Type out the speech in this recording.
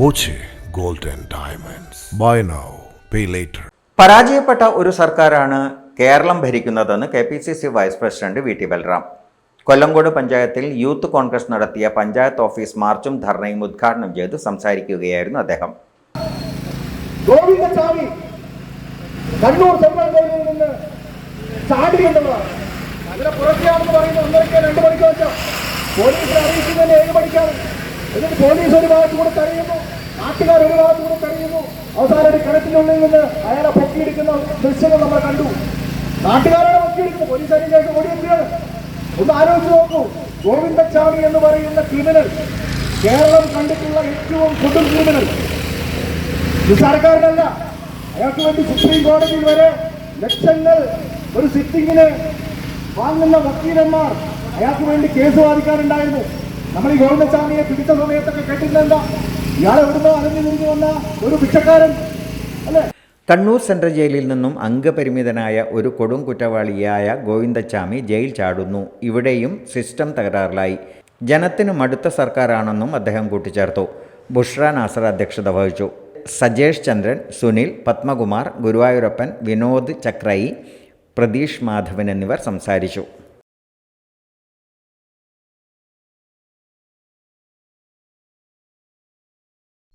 Boche gold Diamonds. Buy now, pay later. പരാജയപ്പെട്ട ഒരു സർക്കാരാണ് Keralam ഭരിക്കുന്നതെന്ന് K P C C vice president V T Balram. Kollengode പഞ്ചായത്തിൽ youth Congress നടത്തിയ panchayat office മാർച്ചും ധർണയും ഉദ്ഘാടനം ചെയ്ത് സംസാരിക്കുകയായിരുന്നു അദ്ദേഹം. ഗോവിന്ദസ്വാമി കണ്ണൂർ സെൻട്രൽ ജയിലിൽ നിന്ന് ചാടി എന്നുള്ളതാണ് അതിനെ പുറത്തെയാണെന്ന് പറയുന്നത് ഒന്നരയ്ക്ക് രണ്ട് മണിക്ക് വെച്ചോ. പോലീസിനെ അറിയിക്കുന്നതിന് ഏഴ് മണിക്കാണ്. എന്നിട്ട് പോലീസ് ഒരു ഭാഗത്ത് കൂടെ തടയുന്നു നാട്ടുകാർ ഒരു ഭാഗത്ത് കൂടെ തടയുന്നു അവസാനം ഒരു കിണറ്റിനുള്ളിൽ നിന്ന് അയാളെ പൊക്കിയെടുക്കുന്ന ദൃശ്യങ്ങൾ നമ്മൾ കണ്ടു. നാട്ടുകാരാണ് പൊക്കിയെടുക്കുന്നത്. പോലീസ് ശേഷം ഓടിയെത്തിയാണ് ഒന്ന് ആലോചിച്ച് നോക്കൂ. ഗോവിന്ദസ്വാമി എന്ന് പറയുന്ന ക്രിമിനൽ കേരളം കണ്ടിട്ടുള്ള ഏറ്റവും കൊടും ക്രിമിനൽ. നിസ്സാരക്കാരനല്ല അയാൾക്ക് വേണ്ടി സുപ്രീം കോടതിയിൽ വരെ ലക്ഷങ്ങൾ ഒരു സിറ്റിങ്ങിന് വാങ്ങുന്ന വക്കീലന്മാർ അയാൾക്ക് വേണ്ടി കേസ് വാദിക്കാറുണ്ടായിരുന്നു. നമ്മൾ ഈ ഗോവിന്ദസ്വാമിയെ പിടിച്ച സമയത്തൊക്കെ കേട്ടിട്ടുണ്ടെന്താ? തിരിഞ്ഞു വന്ന ഒരു കണ്ണൂർ സെൻട്രൽ ജയിലിൽ നിന്നും അംഗപരിമിതനായ ഒരു കൊടും കുറ്റവാളിയായ ഗോവിന്ദച്ചാമി ജയിൽ ചാടുന്നു. ഇവിടെയും സിസ്റ്റം തകരാറിലായി. ജനത്തിന് മടുത്ത സർക്കാരാണെന്നും അദ്ദേഹം കൂട്ടിച്ചേർത്തു. ബുഷ്ര നാസർ അധ്യക്ഷത വഹിച്ചു. സജേഷ് ചന്ദ്രൻ സുനിൽ പത്മകുമാർ ഗുരുവായൂരപ്പൻ വിനോദ് ചക്രൈ പ്രതീഷ് മാധവൻ എന്നിവർ സംസാരിച്ചു.